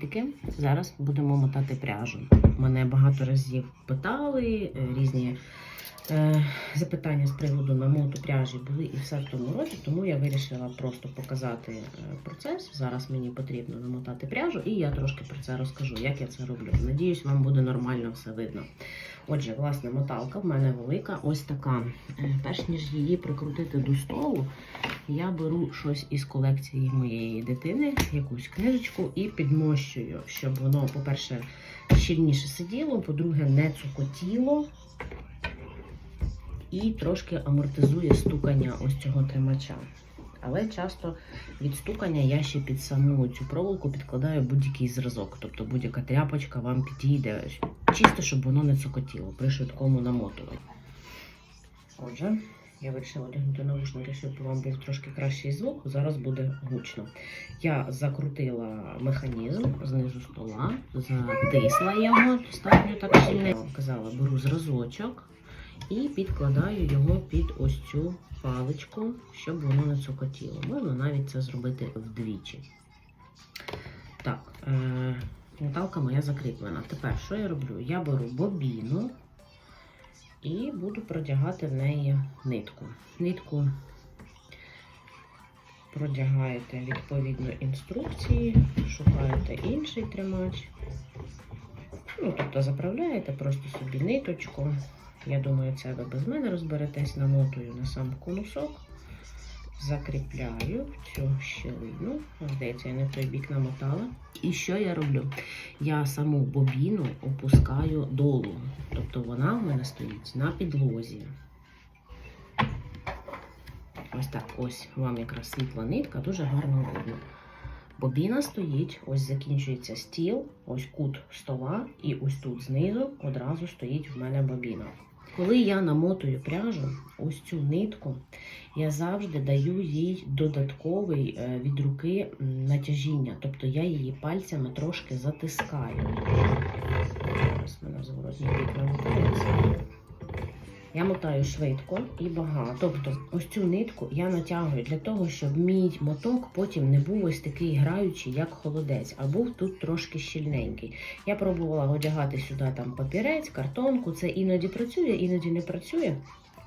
привітики. Зараз будемо мотати пряжу. Мене багато разів питали, е, різні е, запитання з приводу намоту пряжі були і все в тому роді, тому я вирішила просто показати е, процес. Зараз мені потрібно намотати пряжу, і я трошки про це розкажу, як я це роблю. Надіюсь, вам буде нормально все видно. Отже, власне, моталка в мене велика, ось така. Е, Перш ніж її прикрутити до столу, я беру щось із колекції моєї дитини, якусь книжечку, і підмощую, щоб воно, по-перше, щільніше сиділо, по-друге, не цукотіло і трошки амортизує стукання ось цього тримача. Але часто від стукання я ще під саму цю проволоку підкладаю будь-який зразок, тобто будь-яка тряпочка вам підійде, чисто, щоб воно не цокотіло при швидкому намотуванні. Отже, я вирішила одягнути наушники, щоб вам був трошки кращий звук. Зараз буде гучно. Я закрутила механізм знизу стола, затисла його достатньо так сильно. Казала, беру зразочок і підкладаю його під ось цю паличку, щоб воно не цокотіло. Можна навіть це зробити вдвічі. Так, металка моя закріплена. Тепер що я роблю? Я беру бобіну і буду продягати в неї нитку. Нитку продягаєте відповідно інструкції, шукаєте інший тримач. Ну, тобто заправляєте просто собі ниточку. Я думаю, це ви без мене розберетесь, намотую на сам конусок, закріпляю в цю щілину. Здається, я не в той бік намотала. І що я роблю? Я саму бобіну опускаю долу. Тобто вона в мене стоїть на підлозі. Ось так, ось вам якраз світла нитка, дуже гарно видно. Бобіна стоїть, ось закінчується стіл, ось кут стола, і ось тут знизу одразу стоїть в мене бобіна. Коли я намотую пряжу, ось цю нитку, я завжди даю їй додатковий е, від руки натяжіння, тобто я її пальцями трошки затискаю. Зараз мене зворотній бік намотається. Я мотаю швидко і багато. Тобто, ось цю нитку я натягую для того, щоб мій моток потім не був ось такий граючий, як холодець, а був тут трошки щільненький. Я пробувала одягати сюди там папірець, картонку. Це іноді працює, іноді не працює.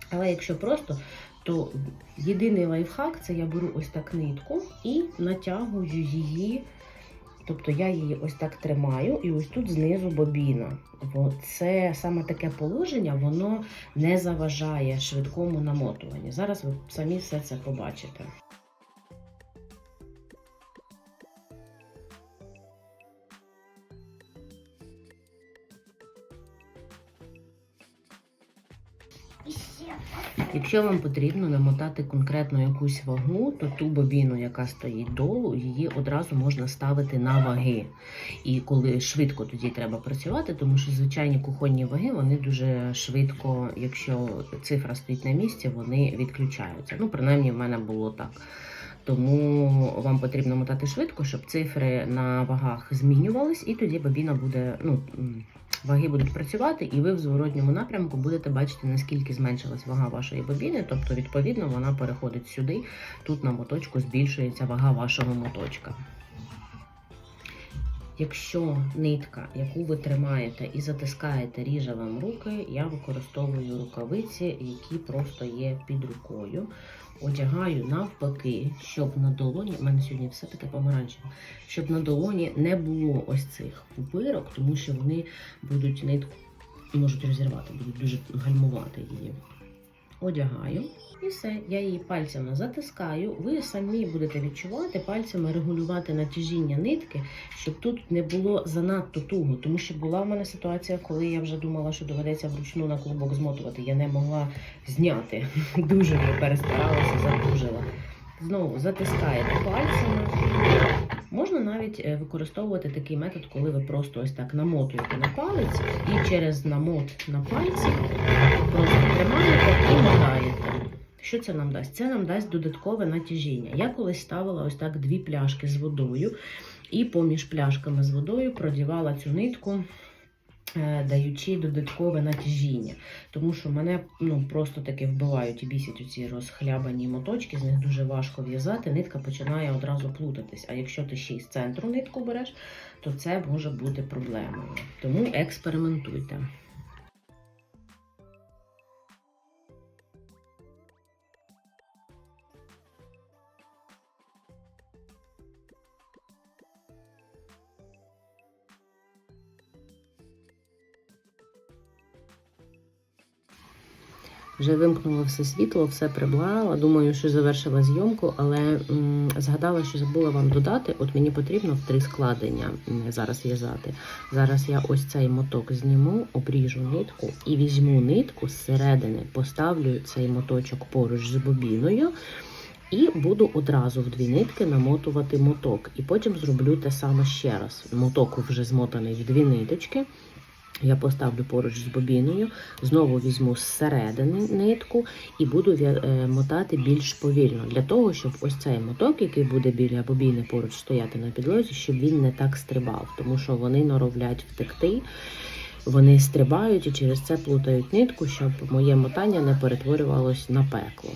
Але якщо просто, то єдиний лайфхак це я беру ось так нитку і натягую її. Тобто я її ось так тримаю, і ось тут знизу бобіна. Бо це саме таке положення, воно не заважає швидкому намотуванню. Зараз ви самі все це побачите. Якщо вам потрібно намотати конкретно якусь вагу, то ту бобіну, яка стоїть долу, її одразу можна ставити на ваги. І коли швидко тоді треба працювати, тому що звичайні кухонні ваги вони дуже швидко, якщо цифра стоїть на місці, вони відключаються. Ну, принаймні, в мене було так. Тому вам потрібно мотати швидко, щоб цифри на вагах змінювались, і тоді бобіна буде, ну, ваги будуть працювати, і ви в зворотньому напрямку будете бачити, наскільки зменшилась вага вашої бобіни. Тобто, відповідно, вона переходить сюди. Тут на моточку збільшується вага вашого моточка. Якщо нитка, яку ви тримаєте і затискаєте, ріже вам руки, я використовую рукавиці, які просто є під рукою. Одягаю навпаки, щоб на долоні, в мене сьогодні все таке помаранчеве, щоб на долоні не було ось цих пупирок, тому що вони будуть нитку можуть розірвати, будуть дуже гальмувати її. Одягаю і все. Я її пальцями затискаю. Ви самі будете відчувати пальцями регулювати натяжіння нитки, щоб тут не було занадто туго. Тому що була в мене ситуація, коли я вже думала, що доведеться вручну на клубок змотувати. Я не могла зняти. Дуже перестаралася, задужила. Знову затискаєте пальцями. Навіть е, використовувати такий метод, коли ви просто ось так намотуєте на палець і через намот на пальці просто тримаєте і мотаєте. Що це нам дасть? Це нам дасть додаткове натяжіння. Я колись ставила ось так дві пляшки з водою, і поміж пляшками з водою продівала цю нитку даючи додаткове натяжіння. Тому що мене ну, просто таки вбивають і бісять оці розхлябані моточки, з них дуже важко в'язати, нитка починає одразу плутатись. А якщо ти ще й з центру нитку береш, то це може бути проблемою. Тому експериментуйте. Вже вимкнула все світло, все прибрала. Думаю, що завершила зйомку, але м, згадала, що забула вам додати. От мені потрібно в три складення зараз в'язати. Зараз я ось цей моток зніму, обріжу нитку і візьму нитку зсередини, поставлю цей моточок поруч з бобіною. І буду одразу в дві нитки намотувати моток. І потім зроблю те саме ще раз. Моток вже змотаний в дві ниточки. Я поставлю поруч з бобіною, знову візьму зсередини нитку і буду е, мотати більш повільно, для того, щоб ось цей моток, який буде біля бобіни поруч стояти на підлозі, щоб він не так стрибав, тому що вони норовлять втекти. Вони стрибають і через це плутають нитку, щоб моє мотання не перетворювалось на пекло.